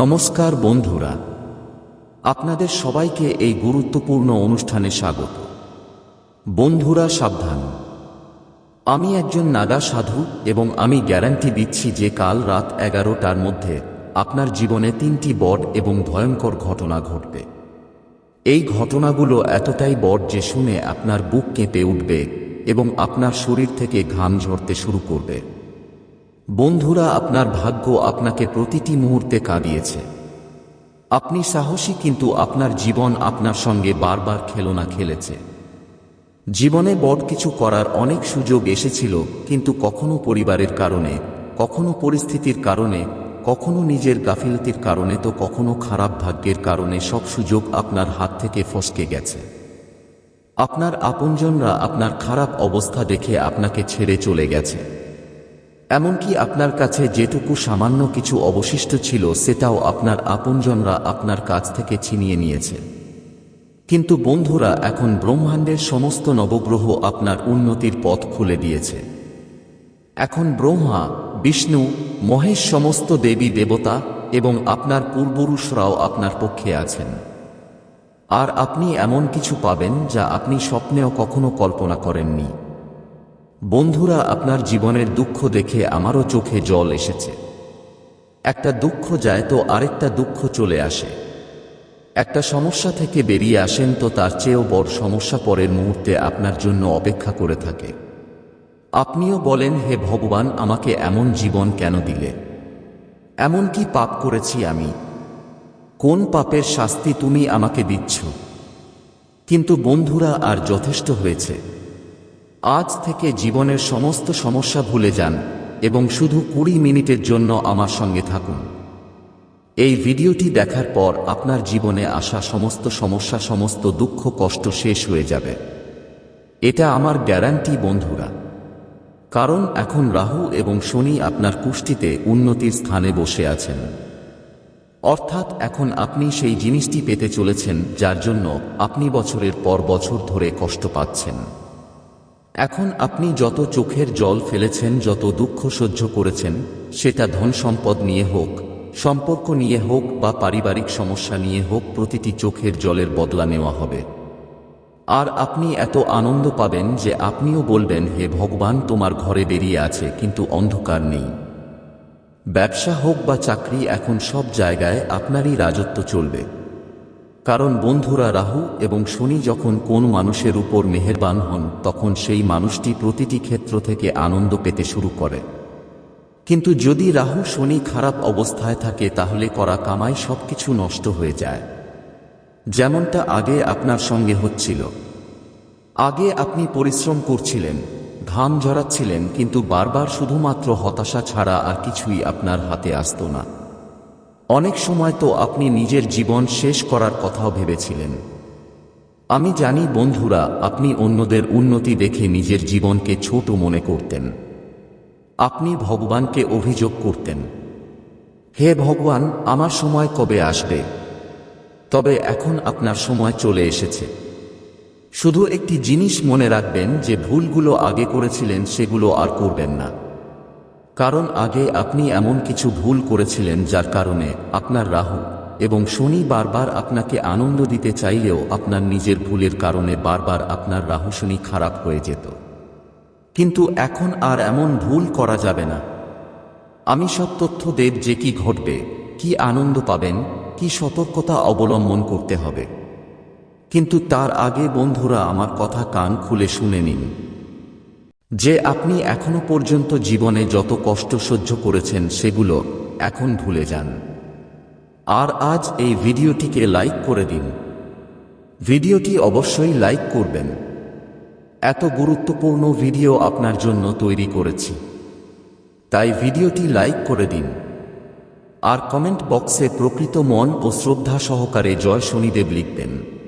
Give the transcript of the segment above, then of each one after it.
নমস্কার বন্ধুরা, আপনাদের সবাইকে এই গুরুত্বপূর্ণ অনুষ্ঠানে স্বাগত। বন্ধুরা, সাবধান। আমি একজন নাগা সাধু এবং আমি গ্যারান্টি দিচ্ছি যে কাল রাত এগারোটার মধ্যে আপনার জীবনে তিনটি বট এবং ভয়ঙ্কর ঘটনা ঘটবে। এই ঘটনাগুলো এতটাই বট যে শুনে আপনার বুক কেঁপে উঠবে এবং আপনার শরীর থেকে ঘাম ঝরতে শুরু করবে। বন্ধুরা, আপনার ভাগ্য আপনাকে প্রতিটি মুহূর্তে কাঁদিয়েছে। আপনি সাহসী, কিন্তু আপনার জীবন আপনার সঙ্গে বারবার খেলনা খেলেছে। জীবনে বড় কিছু করার অনেক সুযোগ এসেছিল, কিন্তু কখনো পরিবারের কারণে, কখনো পরিস্থিতির কারণে, কখনো নিজের গাফিলতির কারণে তো কখনো খারাপ ভাগ্যের কারণে সব সুযোগ আপনার হাত থেকে ফসকে গেছে। আপনার আপনজনরা আপনার খারাপ অবস্থা দেখে আপনাকে ছেড়ে চলে গেছে। এমনকি আপনার কাছে যেটুকু সামান্য কিছু অবশিষ্ট ছিল, সেটাও আপনার আপনজনরা আপনার কাছ থেকে ছিনিয়ে নিয়েছে। কিন্তু বন্ধুরা, এখন ব্রহ্মাণ্ডের সমস্ত নবগ্রহ আপনার উন্নতির পথ খুলে দিয়েছে। এখন ব্রহ্মা, বিষ্ণু, মহেশ সমস্ত দেবী দেবতা এবং আপনার পূর্বপুরুষরাও আপনার পক্ষে আছেন। আর আপনি এমন কিছু পাবেন যা আপনি স্বপ্নেও কখনো কল্পনা করেননি। বন্ধুরা, আপনার জীবনের দুঃখ দেখে আমারও চোখে জল এসেছে। একটা দুঃখ যায় তো আরেকটা দুঃখ চলে আসে। একটা সমস্যা থেকে বেরিয়ে আসেন তো তার চেয়েও বড় সমস্যা পরের মুহূর্তে আপনার জন্য অপেক্ষা করে থাকে। আপনিও বলেন, হে ভগবান, আমাকে এমন জীবন কেন দিলে? এমন কি পাপ করেছি আমি? কোন পাপের শাস্তি তুমি আমাকে দিচ্ছ? কিন্তু বন্ধুরা, আর যথেষ্ট হয়েছে। আজ থেকে জীবনের সমস্ত সমস্যা ভুলে যান এবং শুধু কুড়ি মিনিটের জন্য আমার সঙ্গে থাকুন। এই ভিডিওটি দেখার পর আপনার জীবনে আসা সমস্ত সমস্যা, সমস্ত দুঃখ, কষ্ট শেষ হয়ে যাবে। এটা আমার গ্যারান্টি, বন্ধুরা। কারণ এখন রাহু এবং শনি আপনার কুষ্টিতে উন্নতির স্থানে বসে আছেন। অর্থাৎ এখন আপনি সেই জিনিসটি পেতে চলেছেন যার জন্য আপনি বছরের পর বছর ধরে কষ্ট পাচ্ছেন। এখন আপনি যত চোখের জল ফেলেছেন, যত দুঃখ সহ্য করেছেন, সেটা ধন সম্পদ নিয়ে হোক, সম্পর্ক নিয়ে হোক বা পারিবারিক সমস্যা নিয়ে হোক, প্রতিটি চোখের জলের বদলা নেওয়া হবে। আর আপনি এত আনন্দ পাবেন যে আপনিও বলবেন, হে ভগবান, তোমার ঘরে বেরিয়ে আছে, কিন্তু অন্ধকার নেই। ব্যবসা হোক বা চাকরি, এখন সব জায়গায় আপনারই রাজত্ব চলবে। কারণ বন্ধুরা রাহু এবং শনি যখন কোন মানুষের উপর মেহেরবান হন, তখন সেই মানুষটি প্রতিটি ক্ষেত্র থেকে আনন্দ পেতে শুরু করে। কিন্তু যদি রাহু শনি খারাপ অবস্থায় থাকে, তাহলে করা কামাই সবকিছু নষ্ট হয়ে যায়। যেমনটা আগে আপনার সঙ্গে হচ্ছিল। আগে আপনি পরিশ্রম করছিলেন, ঘাম ঝরাচ্ছিলেন, কিন্তু বারবার শুধুমাত্র হতাশা ছাড়া আর কিছুই আপনার হাতে আসত না। অনেক সময় তো আপনি নিজের জীবন শেষ করার কথাও ভেবেছিলেন। আমি জানি বন্ধুরা, আপনি অন্যদের উন্নতি দেখে নিজের জীবনকে ছোট মনে করতেন। আপনি ভগবানকে অভিযোগ করতেন। হে ভগবান, আমার সময় কবে আসবে? তবে এখন আপনার সময় চলে এসেছে। শুধু একটি জিনিস মনে রাখবেন যে ভুলগুলো আগে করেছিলেন সেগুলো আর করবেন না। কারণ আগে আপনি এমন কিছু ভুল করেছিলেন যার কারণে আপনার রাহু এবং শনি বারবার আপনাকে আনন্দ দিতে চাইলেও আপনার নিজের ভুলের কারণে বারবার আপনার রাহু শনি খারাপ হয়ে যেত। কিন্তু এখন আর এমন ভুল করা যাবে না। আমি সব তথ্য দেব যে কি ঘটবে, কি আনন্দ পাবেন, কি সতর্কতা অবলম্বন করতে হবে। কিন্তু তার আগে বন্ধুরা আমার কথা কান খুলে শুনে নিন। যে আপনি এখনও পর্যন্ত জীবনে যত কষ্ট সহ্য করেছেন সেগুলো এখন ভুলে যান। আর আজ এই ভিডিওটিকে লাইক করে দিন। ভিডিওটি অবশ্যই লাইক করবেন। এত গুরুত্বপূর্ণ ভিডিও আপনার জন্য তৈরি করেছি। তাই ভিডিওটি লাইক করে দিন। আর কমেন্ট বক্সে প্রকৃত মন ও শ্রদ্ধা সহকারে জয় শনিদেব লিখবেন।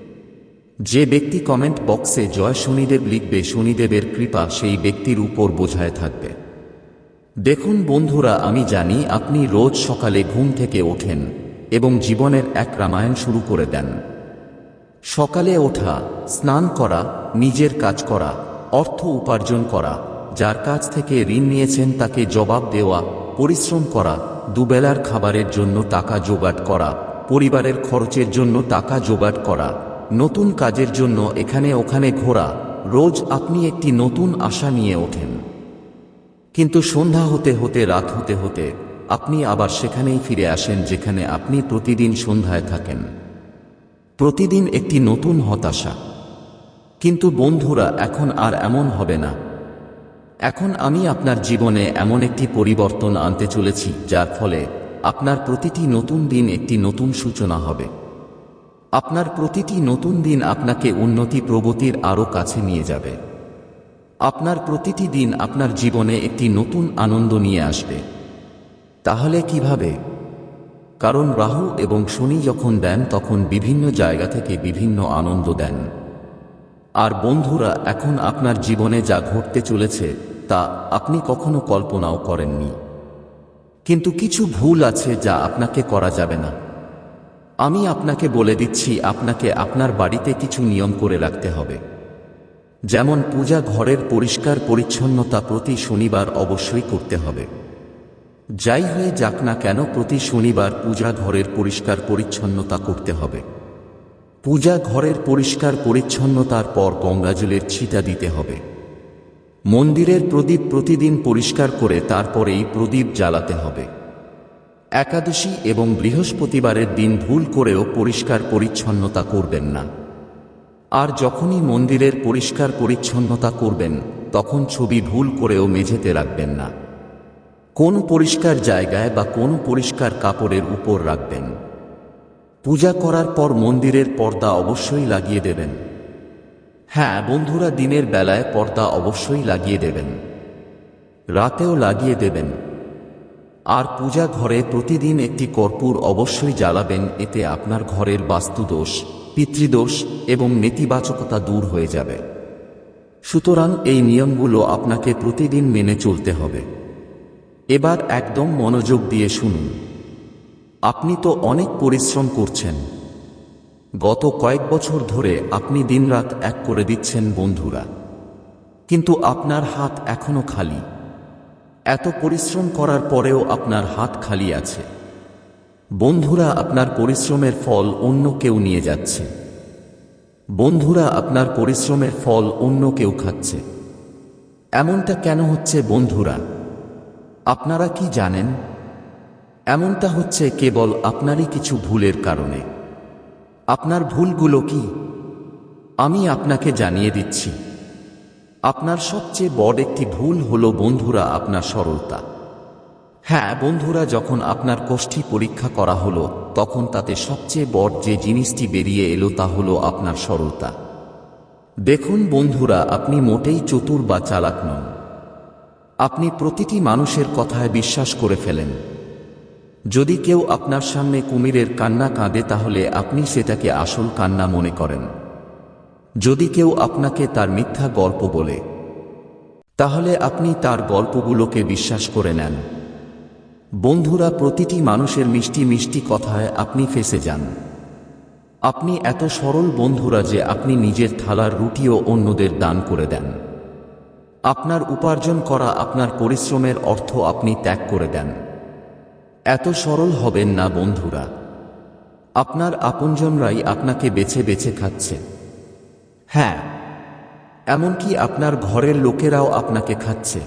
যে ব্যক্তি কমেন্ট বক্সে জয় শনিদেব লিখবে শনিদেবের কৃপা সেই ব্যক্তির উপর বোঝায় থাকবে। দেখুন বন্ধুরা, আমি জানি আপনি রোজ সকালে ঘুম থেকে ওঠেন এবং জীবনের এক রামায়ণ শুরু করে দেন। সকালে ওঠা, স্নান করা, নিজের কাজ করা, অর্থ উপার্জন করা, যার কাছ থেকে ঋণ নিয়েছেন তাকে জবাব দেওয়া, পরিশ্রম করা, দুবেলার খাবারের জন্য টাকা জোগাড় করা, পরিবারের খরচের জন্য টাকা জোগাড় করা নতুন কাজের জন্য এখানে ওখানে ঘোরা, রোজ আপনি একটি নতুন আশা নিয়ে ওঠেন। কিন্তু সন্ধ্যা হতে হতে, রাত হতে হতে, আপনি আবার সেখানেই ফিরে আসেন যেখানে আপনি প্রতিদিন সন্ধ্যায় থাকেন। প্রতিদিন একটি নতুন হতাশা। কিন্তু বন্ধুরা, এখন আর এমন হবে না। এখন আমি আপনার জীবনে এমন একটি পরিবর্তন আনতে চলেছি, যার ফলে আপনার প্রতিটি নতুন দিন একটি নতুন সূচনা হবে। আপনার প্রতিটি নতুন দিন আপনাকে উন্নতি প্রগতির আরও কাছে নিয়ে যাবে। আপনার প্রতিটি দিন আপনার জীবনে একটি নতুন আনন্দ নিয়ে আসবে। তাহলে কীভাবে? কারণ রাহু এবং শনি যখন দেন, তখন বিভিন্ন জায়গা থেকে বিভিন্ন আনন্দ দেন। আর বন্ধুরা, এখন আপনার জীবনে যা ঘটতে চলেছে, তা আপনি কখনো কল্পনাও করেননি। কিন্তু কিছু ভুল আছে যা আপনাকে করা যাবে না। আমি আপনাকে বলে দিচ্ছি, আপনাকে আপনার বাড়িতে কিছু নিয়ম করে রাখতে হবে। যেমন পূজা ঘরের পরিষ্কার পরিচ্ছন্নতা প্রতি শনিবার অবশ্যই করতে হবে। যাই হয়ে যাক না কেন, প্রতি শনিবার পূজা ঘরের পরিষ্কার পরিচ্ছন্নতা করতে হবে। পূজা ঘরের পরিষ্কার পরিচ্ছন্নতার পর গঙ্গাজলের ছিটা দিতে হবে। মন্দিরের প্রদীপ প্রতিদিন পরিষ্কার করে তারপরেই প্রদীপ জ্বালাতে হবে। একাদশী এবং বৃহস্পতিবারের দিন ভুল করেও পরিষ্কার পরিচ্ছন্নতা করবেন না। আর যখনই মন্দিরের পরিষ্কার পরিচ্ছন্নতা করবেন, তখন ছবি ভুল করেও মেঝেতে রাখবেন না। কোন পরিষ্কার জায়গায় বা কোন পরিষ্কার কাপড়ের উপর রাখবেন। পূজা করার পর মন্দিরের পর্দা অবশ্যই লাগিয়ে দেবেন। হ্যাঁ বন্ধুরা, দিনের বেলায় পর্দা অবশ্যই লাগিয়ে দেবেন। রাতেও লাগিয়ে দেবেন। আর পূজা ঘরে প্রতিদিন একটি কর্পূর অবশ্যই জ্বালাবেন, এতে আপনার ঘরের বাস্তুদোষ, পিতৃদোষ এবং নেতিবাচকতা দূর হয়ে যাবে। সুতরাং এই নিয়মগুলো আপনাকে প্রতিদিন মেনে চলতে হবে। এবার একদম মনোযোগ দিয়ে শুনুন। আপনি তো অনেক পরিশ্রম করছেন। গত কয়েক বছর ধরে আপনি দিনরাত এক করে দিচ্ছেন বন্ধুরা। কিন্তু আপনার হাত এখনও খালি। এত পরিশ্রম করার পরেও আপনার হাত খালি আছে। বন্ধুরা, আপনার পরিশ্রমের ফল অন্য কেউ নিয়ে যাচ্ছে। বন্ধুরা, আপনার পরিশ্রমের ফল অন্য কেউ খাচ্ছে। এমনটা কেন হচ্ছে বন্ধুরা? আপনারা কি জানেন? এমনটা হচ্ছে কেবল আপনারই কিছু ভুলের কারণে। আপনার ভুলগুলো কি? আমি আপনাকে জানিয়ে দিচ্ছি। আপনার সবচেয়ে বড় একটি ভুল হলো বন্ধুরা আপনার সরলতা। হ্যাঁ বন্ধুরা, যখন আপনার কোষ্ঠী পরীক্ষা করা হলো, তখন তাতে সবচেয়ে বড় যে জিনিসটি বেরিয়ে এলো তা হলো আপনার সরলতা। দেখুন বন্ধুরা, আপনি মোটেই চতুর বা চালাক নন। আপনি প্রতিটি মানুষের কথায় বিশ্বাস করে ফেলেন। যদি কেউ আপনার সামনে কুমিরের কান্না কাঁদে, তাহলে আপনি সেটাকে আসল কান্না মনে করেন। যদি কেউ আপনাকে তার মিথ্যা গল্প বলে, তাহলে আপনি তার গল্পগুলোকে বিশ্বাস করে নেন। বন্ধুরা, প্রতিটি মানুষের মিষ্টি মিষ্টি কথায় আপনি ফেসে যান। আপনি এত সরল বন্ধুরা যে আপনি নিজের থালার রুটিও অন্যদের দান করে দেন। আপনার উপার্জন করা আপনার পরিশ্রমের অর্থ আপনি ত্যাগ করে দেন। এত সরল হবেন না বন্ধুরা। আপনার আপনজনরাই আপনাকে বেছে বেছে খাচ্ছে। হ্যাঁ এমনকি আপনার ঘরের লোকেরাও আপনাকে খাচ্ছে।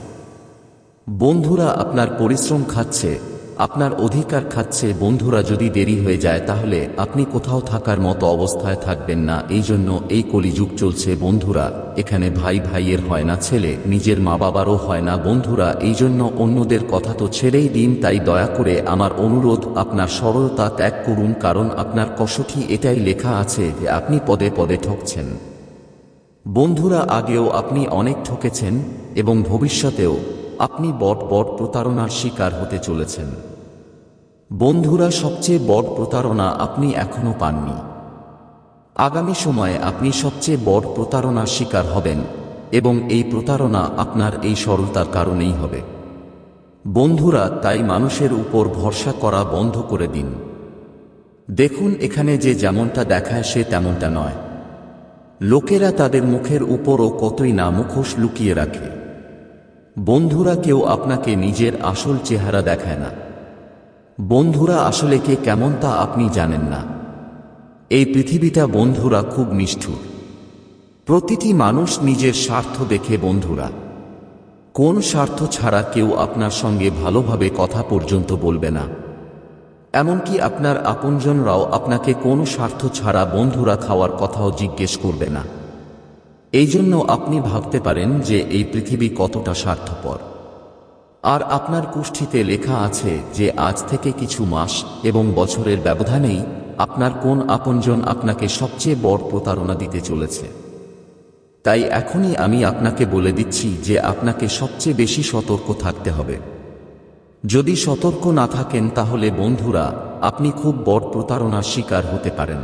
বন্ধুরা আপনার পরিশ্রম খাচ্ছে, আপনার অধিকার খাচ্ছে। বন্ধুরা, যদি দেরি হয়ে যায়, তাহলে আপনি কোথাও থাকার মতো অবস্থায় থাকবেন না। এই জন্য এই কলিযুগ চলছে। বন্ধুরা, এখানে ভাই ভাইয়ের হয় না, ছেলে নিজের মা বাবারও হয় না। বন্ধুরা, এই জন্য অন্যদের কথা তো ছেড়েই দিন, তাই দয়া করে আমার অনুরোধ, আপনার সরলতা ত্যাগ করুন, কারণ আপনার কষঠি এটাই লেখা আছে যে আপনি পদে পদে ঠকছেন। বন্ধুরা, আগেও আপনি অনেক ঠকেছেন এবং ভবিষ্যতেও আপনি বট বট প্রতারণার শিকার হতে চলেছেন। বন্ধুরা, সবচেয়ে বড় প্রতারণা আপনি এখনও পাননি। আগামী সময়ে আপনি সবচেয়ে বড় প্রতারণার শিকার হবেন এবং এই প্রতারণা আপনার এই সরলতার কারণেই হবে। বন্ধুরা, তাই মানুষের উপর ভরসা করা বন্ধ করে দিন। দেখুন, এখানে যে যেমনটা দেখায় সে তেমনটা নয়। লোকেরা তাদের মুখের উপরও কতই না মুখোশ লুকিয়ে রাখে। বন্ধুরা কেউ আপনাকে নিজের আসল চেহারা দেখায় না। বন্ধুরা আসলে কে কেমন তা আপনি জানেন না। এই পৃথিবীটা বন্ধুরা খুব নিষ্ঠুর। প্রতিটি মানুষ নিজের স্বার্থ দেখে বন্ধুরা। কোন স্বার্থ ছাড়া কেউ আপনার সঙ্গে ভালোভাবে কথা পর্যন্ত বলবে না। এমনকি আপনার আপনজনরাও আপনাকে কোনো স্বার্থ ছাড়া বন্ধুরা খাওয়ার কথাও জিজ্ঞেস করবে না। এই জন্য আপনি ভাবতে পারেন যে এই পৃথিবী কতটা স্বার্থপর। আর আপনার কুষ্ঠিতে লেখা আছে যে আজ থেকে কিছু মাস এবং বছরের ব্যবধানেই আপনার কোন আপনজন আপনাকে সবচেয়ে বড় প্রতারণা দিতে চলেছে। তাই এখনই আমি আপনাকে বলে দিচ্ছি যে আপনাকে সবচেয়ে বেশি সতর্ক থাকতে হবে। যদি সতর্ক না থাকেন তাহলে বন্ধুরা, আপনি খুব বড় প্রতারণার শিকার হতে পারেন।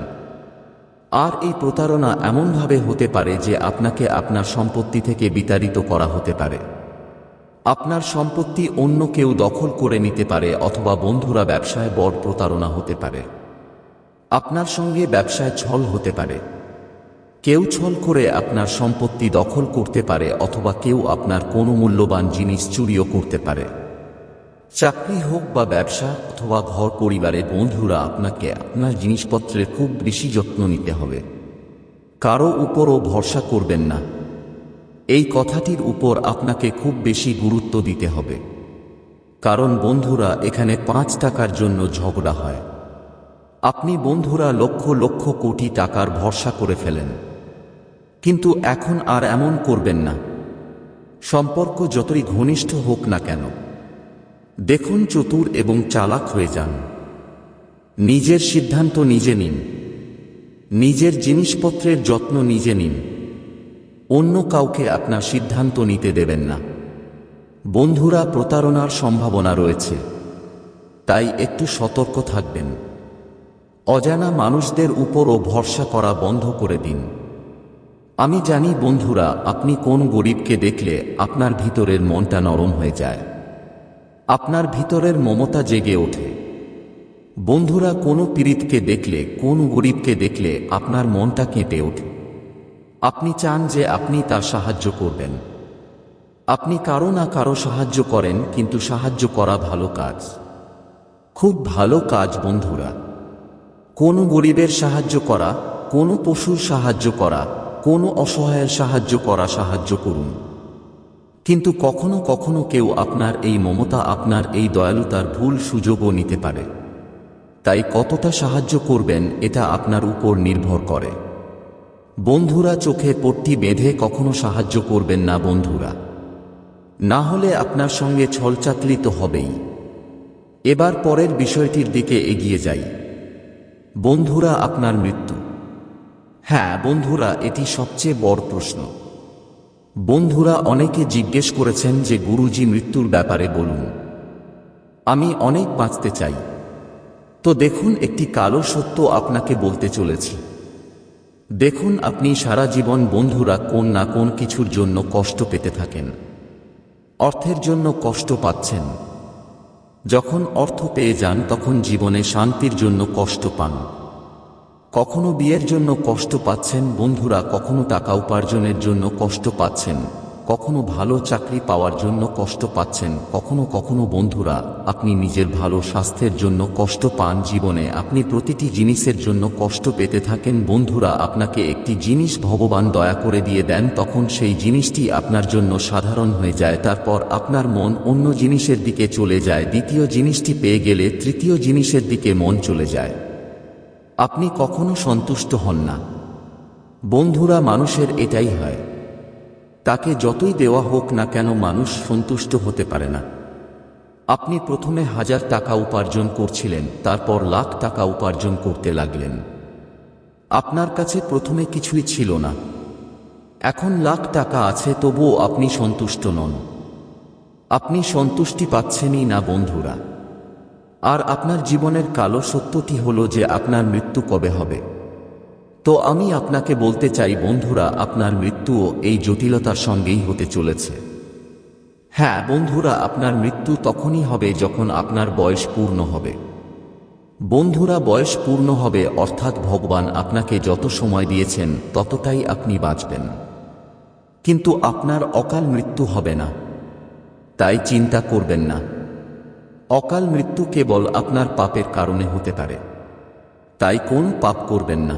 আর এই প্রতারণা এমনভাবে হতে পারে যে আপনাকে আপনার সম্পত্তি থেকে বিতাড়িত করা হতে পারে। আপনার সম্পত্তি অন্য কেউ দখল করে নিতে পারে অথবা বন্ধুরা ব্যবসায় বড় প্রতারণা হতে পারে। আপনার সঙ্গে ব্যবসায় ছল হতে পারে। কেউ ছল করে আপনার সম্পত্তি দখল করতে পারে অথবা কেউ আপনার কোনো মূল্যবান জিনিস চুরিও করতে পারে। চাকরি হোক বা ব্যবসা অথবা ঘর পরিবারের বন্ধুরা, আপনাকে আপনার জিনিসপত্রের খুব বেশি যত্ন নিতে হবে। কারও উপরও ভরসা করবেন না। এই কথাটির উপর আপনাকে খুব বেশি গুরুত্ব দিতে হবে। কারণ বন্ধুরা, এখানে পাঁচ টাকার জন্য ঝগড়া হয়। আপনি বন্ধুরা লক্ষ লক্ষ কোটি টাকার ভরসা করে ফেলেন। কিন্তু এখন আর এমন করবেন না। সম্পর্ক যতই ঘনিষ্ঠ হোক না কেন দেখুন চতুর এবং চালাক হয়ে যান। নিজের সিদ্ধান্ত নিজে নিন। নিজের জিনিসপত্রের যত্ন নিজে নিন। অন্য কাউকে আপনার সিদ্ধান্ত নিতে দেবেন না। বন্ধুরা, প্রতারণার সম্ভাবনা রয়েছে। তাই একটু সতর্ক থাকবেন। অজানা মানুষদের উপরও ভরসা করা বন্ধ করে দিন। আমি জানি বন্ধুরা, আপনি কোন গরিবকে দেখলে আপনার ভিতরের মনটা নরম হয়ে যায়। আপনার ভিতরের মমতা জেগে ওঠে। বন্ধুরা কোনো পীড়িতকে দেখলে, কোন গরিবকে দেখলে আপনার মনটা কেঁপে ওঠে। আপনি চান যে আপনি তার সাহায্য করবেন। আপনি কারও না কারও সাহায্য করেন, কিন্তু সাহায্য করা ভালো কাজ। খুব ভালো কাজ, বন্ধুরা। কোনো গরিবের সাহায্য করা, কোনো পশুর সাহায্য করা, কোনো অসহায়ের সাহায্য করা সাহায্য করুন। কিন্তু কখনো কখনো কেউ আপনার এই মমতা আপনার এই দয়ালুতার ভুল সুযোগও নিতে পারে। তাই কতটা সাহায্য করবেন এটা আপনার উপর নির্ভর করে। বন্ধুরা চোখে পট্টি বেঁধে কখনো সাহায্য করবেন না বন্ধুরা। না হলে আপনার সঙ্গে ছলচাতলি তো হবেই। এবার পরের বিষয়টির দিকে এগিয়ে যাই। বন্ধুরা আপনার মৃত্যু। হ্যাঁ বন্ধুরা, এটি সবচেয়ে বড় প্রশ্ন। বন্ধুরা অনেকে জিজ্ঞেস করেছেন যে গুরুজি মৃত্যুর ব্যাপারে বলুন। আমি অনেক বাঁচতে চাই। তো দেখুন একটি কালো সত্য আপনাকে বলতে চলেছি। দেখুন আপনি সারা জীবন বন্ধুরা কোন না কোন কিছুর জন্য কষ্ট পেতে থাকেন। অর্থের জন্য কষ্ট পাচ্ছেন। যখন অর্থ পেয়ে যান তখন জীবনে শান্তির জন্য কষ্ট পান। কখনো বিয়ের জন্য কষ্ট পাচ্ছেন বন্ধুরা, কখনো টাকা উপার্জনের জন্য কষ্ট পাচ্ছেন, কখনো ভালো চাকরি পাওয়ার জন্য কষ্ট পাচ্ছেন, কখনো কখনো বন্ধুরা, আপনি নিজের ভালো স্বাস্থ্যের জন্য কষ্ট পান জীবনে, আপনি প্রতিটি জিনিসের জন্য কষ্ট পেতে থাকেন বন্ধুরা, আপনাকে একটি জিনিস ভগবান দয়া করে দিয়ে দেন, তখন সেই জিনিসটি আপনার জন্য সাধারণ হয়ে যায়, তারপর আপনার মন অন্য জিনিসের দিকে চলে যায়, দ্বিতীয় জিনিসটি পেয়ে গেলে তৃতীয় জিনিসের দিকে মন চলে যায়। আপনি কখনো সন্তুষ্ট হন না। বন্ধুরা মানুষের এটাই হয়। তাকে যতই দেওয়া হোক না কেন মানুষ সন্তুষ্ট হতে পারে না। আপনি প্রথমে হাজার টাকা উপার্জন করছিলেন, তারপর লাখ টাকা উপার্জন করতে লাগলেন। আপনার কাছে প্রথমে কিছুই ছিল না। এখন লাখ টাকা আছে, তবুও আপনি সন্তুষ্ট নন। আপনি সন্তুষ্টি পাচ্ছেনই না বন্ধুরা। আর আপনার জীবনের কালো সত্যটি হলো যে আপনার মৃত্যু কবে হবে। তো আমি আপনাকে বলতে চাই, বন্ধুরা, আপনার মৃত্যুও এই জটিলতার সঙ্গেই হতে চলেছে। হ্যাঁ বন্ধুরা, আপনার মৃত্যু তখনই হবে যখন আপনার বয়স পূর্ণ হবে। বন্ধুরা, বয়স পূর্ণ হবে অর্থাৎ ভগবান আপনাকে যত সময় দিয়েছেন, ততটাই আপনি বাঁচবেন। কিন্তু আপনার অকাল মৃত্যু হবে না। তাই চিন্তা করবেন না। অকাল মৃত্যু কেবল আপনার পাপের কারণে হতে পারে। তাই কোন পাপ করবেন না।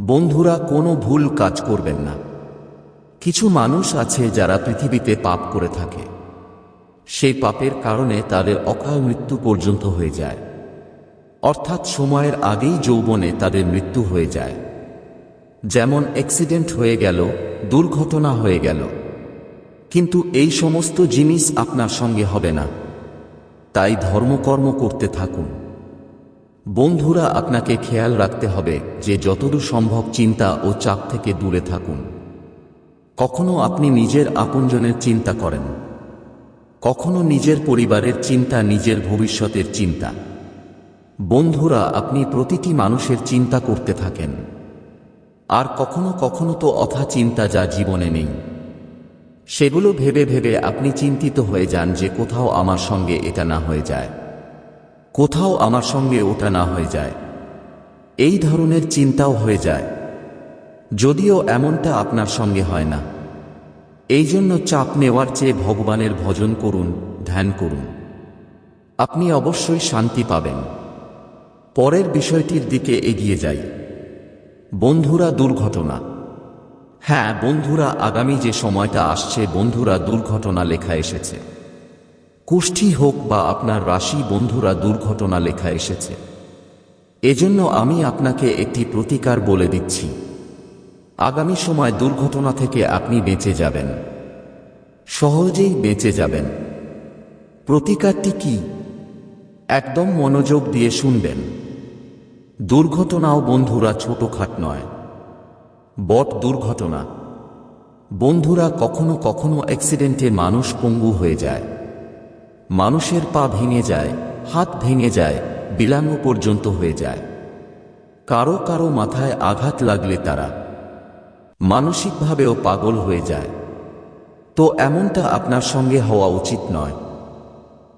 বন্ধুরা, কোনো ভুল কাজ করবেন না। কিছু মানুষ আছে যারা পৃথিবীতে পাপ করে থাকে। সেই পাপের কারণে তাদের অকাল মৃত্যু পর্যন্ত হয়ে যায়। অর্থাৎ সময়ের আগেই যৌবনে তাদের মৃত্যু হয়ে যায়। যেমন অ্যাক্সিডেন্ট হয়ে গেল, দুর্ঘটনা হয়ে গেল। কিন্তু এই সমস্ত জিনিস আপনার সঙ্গে হবে না। তাই ধর্মকর্ম করতে থাকুন। বন্ধুরা, আপনাকে খেয়াল রাখতে হবে যে যতদূর সম্ভব চিন্তা ও চাপ থেকে দূরে থাকুন। কখনো আপনি নিজের আপনজনের চিন্তা করেন। কখনো নিজের পরিবারের চিন্তা, নিজের ভবিষ্যতের চিন্তা। বন্ধুরা, আপনি প্রতিটি মানুষের চিন্তা করতে থাকেন। আর কখনো কখনো তো অথা চিন্তা যা জীবনে নেই। সেগুলো ভেবে ভেবে আপনি চিন্তিত হয়ে যান যে কোথাও আমার সঙ্গে এটা না হয়ে যায়। কোথাও আমার সঙ্গে ওটা না হয়ে যায়। এই ধরনের চিন্তাও হয়ে যায়। যদিও এমনটা আপনার সঙ্গে হয় না। এই জন্য চাপ নেওয়ার চেয়ে ভগবানের ভজন করুন, ধ্যান করুন। আপনি অবশ্যই শান্তি পাবেন। পরের বিষয়টির দিকে এগিয়ে যাই। বন্ধুরা, দুর্ঘটনা। হ্যাঁ বন্ধুরা, আগামী যে সময়টা আসছে, বন্ধুরা, দুর্ঘটনা লেখা এসেছে। কুষ্ঠি হোক বা আপনার রাশি, বন্ধুরা, দুর্ঘটনা লেখা এসেছে। এজন্য আমি আপনাকে একটি প্রতিকার বলে দিচ্ছি। আগামী সময় দুর্ঘটনা থেকে আপনি বেঁচে যাবেন। সহজেই বেঁচে যাবেন। প্রতিকারটি কি? একদম মনোযোগ দিয়ে শুনবেন। দুর্ঘটনাও, বন্ধুরা, ছোটখাট নয়। বট দুর্ঘটনা। বন্ধুরা কখনো কখনো অ্যাক্সিডেন্টে মানুষ পঙ্গু হয়ে যায়। মানুষের পা ভেঙে যায়, হাত ভেঙে যায় বিলাঙ্গ পর্যন্ত হয়ে যায়। কারও কারও মাথায় আঘাত লাগলে তারা মানসিকভাবেও পাগল হয়ে যায়। তো এমনটা আপনার সঙ্গে হওয়া উচিত নয়।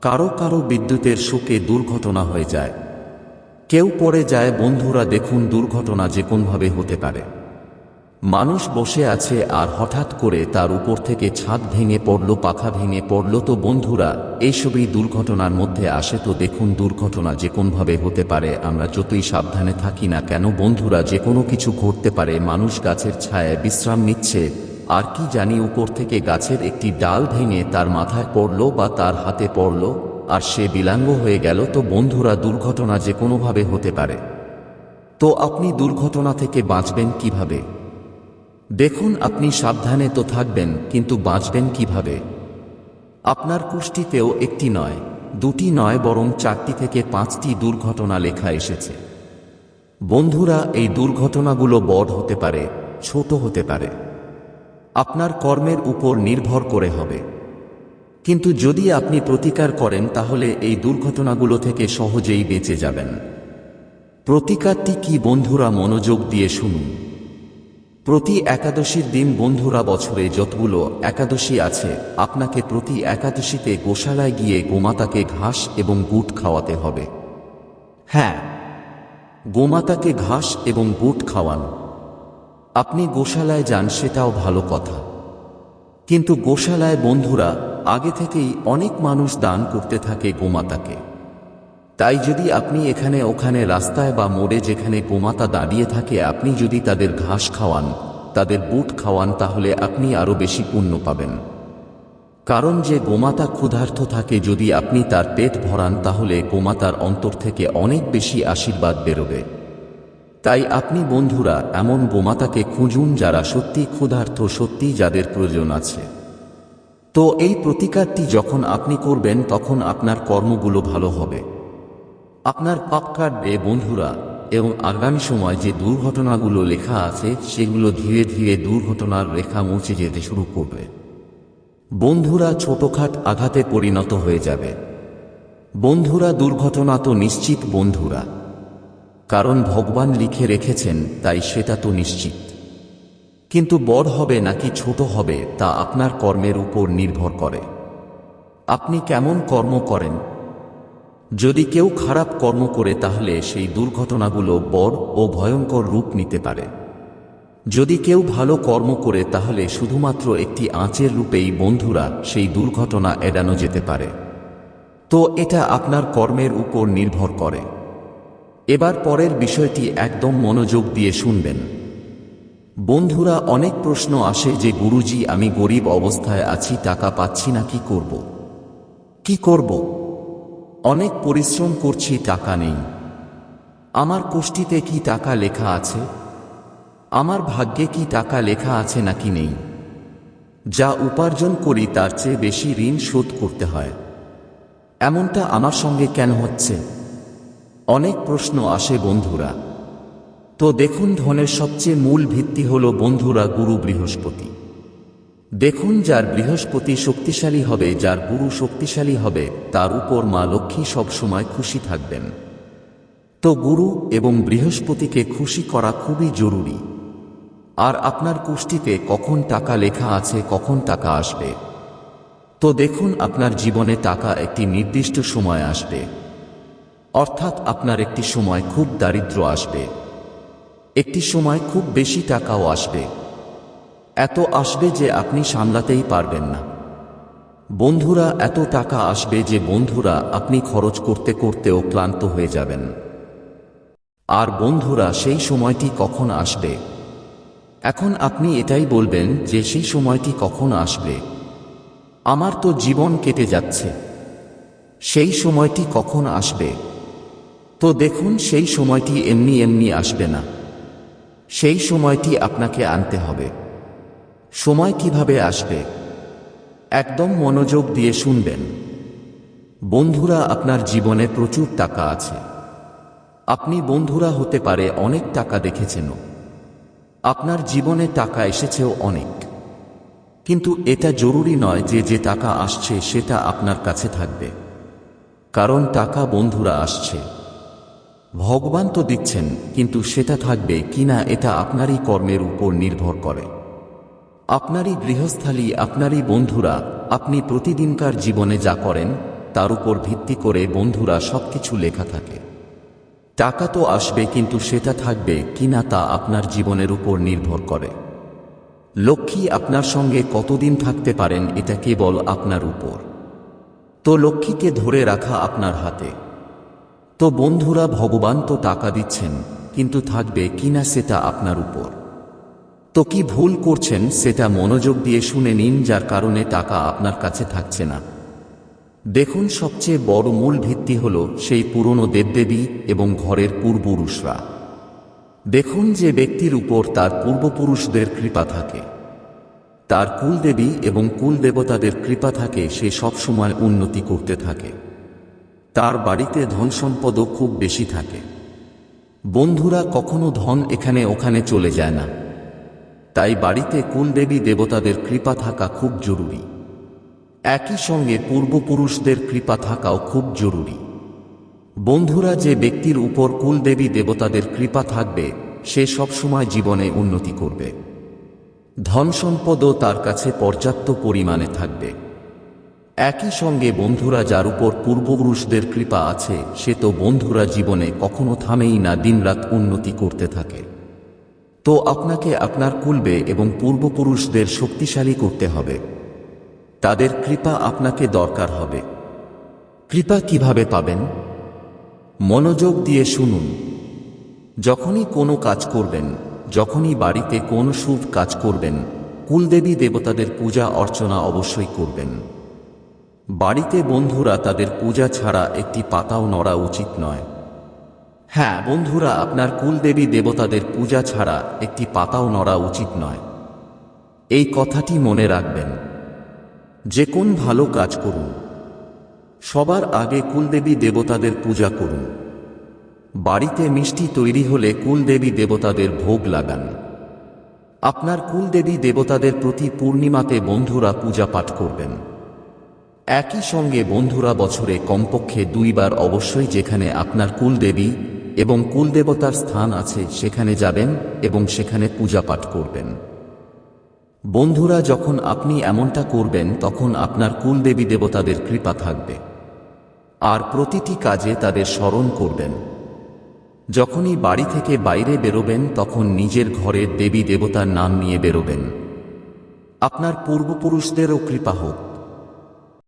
কারও কারও বিদ্যুতের শোকে দুর্ঘটনা হয়ে যায়। কেউ পড়ে যায়, বন্ধুরা দেখুন দুর্ঘটনা যে কোনভাবে হতে পারে। মানুষ বসে আছে আর হঠাৎ করে তার উপর থেকে ছাদ ভেঙে পড়ল, পাখা ভেঙে পড়ল। তো বন্ধুরা, এইসবই দুর্ঘটনার মধ্যে আসে তো দেখুন দুর্ঘটনা যে কোনভাবে হতে পারে। আমরা যতই সাবধানে থাকি না কেন, বন্ধুরা, যে কোনো কিছু ঘটতে পারে। মানুষ গাছের ছায়ায় বিশ্রাম নিচ্ছে। আর কি জানি উপর থেকে গাছের একটি ডাল ভেঙে তার মাথায় পড়ল বা তার হাতে পড়ল, আর সে বিলাঙ্গ হয়ে গেল। তো বন্ধুরা, দুর্ঘটনা যে কোনোভাবে হতে পারে। তো আপনি দুর্ঘটনা থেকে বাঁচবেন কীভাবে? দেখুন আপনি সাবধানে তো থাকবেন, কিন্তু বাঁচবেন কীভাবে? আপনার কুষ্টিতেও একটি নয়, দুটি নয় বরং চারটি থেকে পাঁচটি দুর্ঘটনা লেখা এসেছে। বন্ধুরা, এই দুর্ঘটনাগুলো বড় হতে পারে, ছোট হতে পারে। আপনার কর্মের উপর নির্ভর করে হবে। কিন্তু যদি আপনি প্রতিকার করেন, তাহলে এই দুর্ঘটনাগুলো থেকে সহজেই বেঁচে যাবেন। প্রতিকারটি কি, বন্ধুরা, মনোযোগ দিয়ে শুনুন। প্রতি একাদশীর দিন বন্ধুরা বছরে যতগুলো একাদশী আছে, আপনাকে প্রতি একাদশীতে গোশালায় গিয়ে গোমাতাকে ঘাস এবং বুট খাওয়াতে হবে। হ্যাঁ গোমাতাকে ঘাস এবং বুট খাওয়ান। আপনি গোশালায় যান সেটাও ভালো কথা। কিন্তু গোশালায় বন্ধুরা, আগে থেকেই অনেক মানুষ দান করতে থাকে গোমাতাকে। তাই যদি আপনি এখানে ওখানে রাস্তায় বা মোড়ে যেখানে গোমাতা দাঁড়িয়ে থাকে, আপনি যদি তাদের ঘাস খাওয়ান, তাদের বুট খাওয়ান, তাহলে আপনি আরও বেশি পুণ্য পাবেন। কারণ যে গোমাতা ক্ষুধার্থ থাকে, যদি আপনি তার পেট ভরান, তাহলে গোমাতার অন্তর থেকে অনেক বেশি আশীর্বাদ বেরোবে। তাই আপনি বন্ধুরা, এমন গোমাতাকে খুঁজুন যারা সত্যি ক্ষুধার্থ সত্যি যাদের প্রয়োজন আছে। তো এই প্রতিকারটি যখন আপনি করবেন, তখন আপনার কর্মগুলো ভালো হবে। আপনার পাপ কাটবে বন্ধুরা এবং আগামী সময় যে দুর্ঘটনাগুলো লেখা আছে, সেগুলো ধীরে ধীরে দুর্ঘটনার রেখা মুছে যেতে শুরু করবে। বন্ধুরা ছোটখাট আঘাতে পরিণত হয়ে যাবে। বন্ধুরা দুর্ঘটনা তো নিশ্চিত বন্ধুরা। কারণ ভগবান লিখে রেখেছেন, তাই সেটা তো নিশ্চিত। কিন্তু বড় হবে নাকি ছোট হবে, তা আপনার কর্মের উপর নির্ভর করে। আপনি কেমন কর্ম করেন যদি কেউ খারাপ কর্ম করে তাহলে সেই দুর্ঘটনাগুলো বড় ও ভয়ঙ্কর রূপ নিতে পারে। যদি কেউ ভালো কর্ম করে তাহলে শুধুমাত্র একটি আঁচের রূপেই বন্ধুরা সেই দুর্ঘটনা এড়ানো যেতে পারে। তো এটা আপনার কর্মের উপর নির্ভর করে। এবার পরের বিষয়টি একদম মনোযোগ দিয়ে শুনবেন। বন্ধুরা, অনেক প্রশ্ন আসে যে, গুরুজি, আমি গরিব অবস্থায় আছি, টাকা পাচ্ছি না, কি করব? কি করব? অনেক পরিশ্রম করছি, টাকা নেই। আমার কোষ্ঠীতে কি টাকা লেখা আছে? আমার ভাগ্যে কি টাকা লেখা আছে নাকি নেই? যা উপার্জন করি, তার চেয়ে বেশি ঋণ শোধ করতে হয়। এমনটা আমার সঙ্গে কেন হচ্ছে? অনেক প্রশ্ন আসে বন্ধুরা। তো দেখুন, ধনের সবচেয়ে মূল ভিত্তি হল বন্ধুরা, গুরু বৃহস্পতি। দেখুন যার বৃহস্পতি শক্তিশালী হবে, যার গুরু শক্তিশালী হবে, তার উপর মা লক্ষ্মী সবসময় খুশি থাকবেন। তো গুরু এবং বৃহস্পতিকে খুশি করা খুবই জরুরি। আর আপনার কুষ্টিতে কখন টাকা লেখা আছে, কখন টাকা আসবে? তো দেখুন আপনার জীবনে টাকা একটি নির্দিষ্ট সময় আসবে। অর্থাৎ আপনার একটি সময় খুব দারিদ্র আসবে। একটি সময় খুব বেশি টাকাও আসবে। এত আসবে যে আপনি সামলাতেই পারবেন না। বন্ধুরা, এত টাকা আসবে যে বন্ধুরা আপনি খরচ করতে করতেও ক্লান্ত হয়ে যাবেন। আর বন্ধুরা, সেই সময়টি কখন আসবে? এখন আপনি এটাই বলবেন যে সেই সময়টি কখন আসবে? আমার তো জীবন কেটে যাচ্ছে। সেই সময়টি কখন আসবে? তো দেখুন, সেই সময়টি এমনি এমনি আসবে না। সেই সময়টি আপনাকে আনতে হবে। সময় কীভাবে আসবে? একদম মনোযোগ দিয়ে শুনবেন। বন্ধুরা, আপনার জীবনে প্রচুর টাকা আছে। আপনি বন্ধুরা হতে পারে অনেক টাকা দেখেছেন আপনার জীবনে টাকা এসেছেও অনেক। কিন্তু এটা জরুরি নয় যে যে টাকা আসছে সেটা আপনার কাছে থাকবে। কারণ টাকা বন্ধুরা আসছে। ভগবান তো দিচ্ছেন, কিন্তু সেটা থাকবে কিনা এটা আপনারই কর্মের উপর নির্ভর করে। আপনারই গৃহস্থালী, আপনারই বন্ধুরা, আপনি প্রতিদিনকার জীবনে যা করেন, তার উপর ভিত্তি করে বন্ধুরা সবকিছু লেখা থাকে। টাকা তো আসবে, কিন্তু সেটা থাকবে কিনা তা আপনার জীবনের উপর নির্ভর করে। লক্ষ্মী আপনার সঙ্গে কতদিন থাকতে পারেন, এটা কেবল আপনার উপর। তো লক্ষ্মীকে ধরে রাখা আপনার হাতে। তো বন্ধুরা, ভগবান তো টাকা দিচ্ছেন, কিন্তু থাকবে কিনা সেটা আপনার উপর। তো কি ভুল করছেন সেটা মনোযোগ দিয়ে শুনে নিন, যার কারণে টাকা আপনার কাছে থাকছে না। দেখুন, সবচেয়ে বড় মূল ভিত্তি হল সেই পুরনো দেবদেবী এবং ঘরের পূর্বপুরুষরা। দেখুন যে ব্যক্তির উপর তার পূর্বপুরুষদের কৃপা থাকে। তার কুলদেবী এবং কুলদেবতাদের কৃপা থাকে, সে সবসময় উন্নতি করতে থাকে। তার বাড়িতে ধন সম্পদও খুব বেশি থাকে। বন্ধুরা, কখনো ধন এখানে ওখানে চলে যায় না। তাই বাড়িতে কুলদেবী দেবতাদের কৃপা থাকা খুব জরুরি। একই সঙ্গে পূর্বপুরুষদের কৃপা থাকাও খুব জরুরি। বন্ধুরা, যে ব্যক্তির উপর কুলদেবী দেবতাদের কৃপা থাকবে, সে সবসময় জীবনে উন্নতি করবে। ধন সম্পদও তার কাছে পর্যাপ্ত পরিমাণে থাকবে। একই সঙ্গে বন্ধুরা, যার উপর পূর্বপুরুষদের কৃপা আছে, সে তো বন্ধুরা জীবনে কখনো থামেই না, দিনরাত উন্নতি করতে থাকে। তো আপনাকে আপনার কুলবে এবং পূর্বপুরুষদের শক্তিশালী করতে হবে। তাদের কৃপা আপনাকে দরকার হবে। কৃপা কীভাবে পাবেন? মনোযোগ দিয়ে শুনুন। যখনই কোনো কাজ করবেন, যখনই বাড়িতে কোন শুভ কাজ করবেন, কুলদেবী দেবতাদের পূজা অর্চনা অবশ্যই করবেন। বাড়িতে বন্ধুরা তাদের পূজা ছাড়া একটি পাতাও নড়া উচিত নয়। হ্যাঁ বন্ধুরা, আপনার কুলদেবী দেবতাদের পূজা ছাড়া একটি পাতাও নড়া উচিত নয়। এই কথাটি মনে রাখবেন। যে কোন ভালো কাজ করুন। সবার আগে কুলদেবী দেবতাদের পূজা করুন। বাড়িতে মিষ্টি তৈরি হলে কুলদেবী দেবতাদের ভোগ লাগান। আপনার কুলদেবী দেবতাদের প্রতি পূর্ণিমাতে বন্ধুরা পূজা পাঠ করবেন। একই সঙ্গে বন্ধুরা বছরে কমপক্ষে দুইবার অবশ্যই যেখানে আপনার কুলদেবী এবং কুলদেবতার স্থান আছে সেখানে যাবেন এবং সেখানে পূজা পাঠ করবেন। বন্ধুরা, যখন আপনি এমনটা করবেন, তখন আপনার কুলদেবী দেবতাদের কৃপা থাকবে। আর প্রতিটি কাজে তাদের স্মরণ করবেন। যখনই বাড়ি থেকে বাইরে বেরোবেন, তখন নিজের ঘরের দেবী দেবতার নাম নিয়ে বেরোবেন। আপনার পূর্বপুরুষদেরও কৃপা হোক।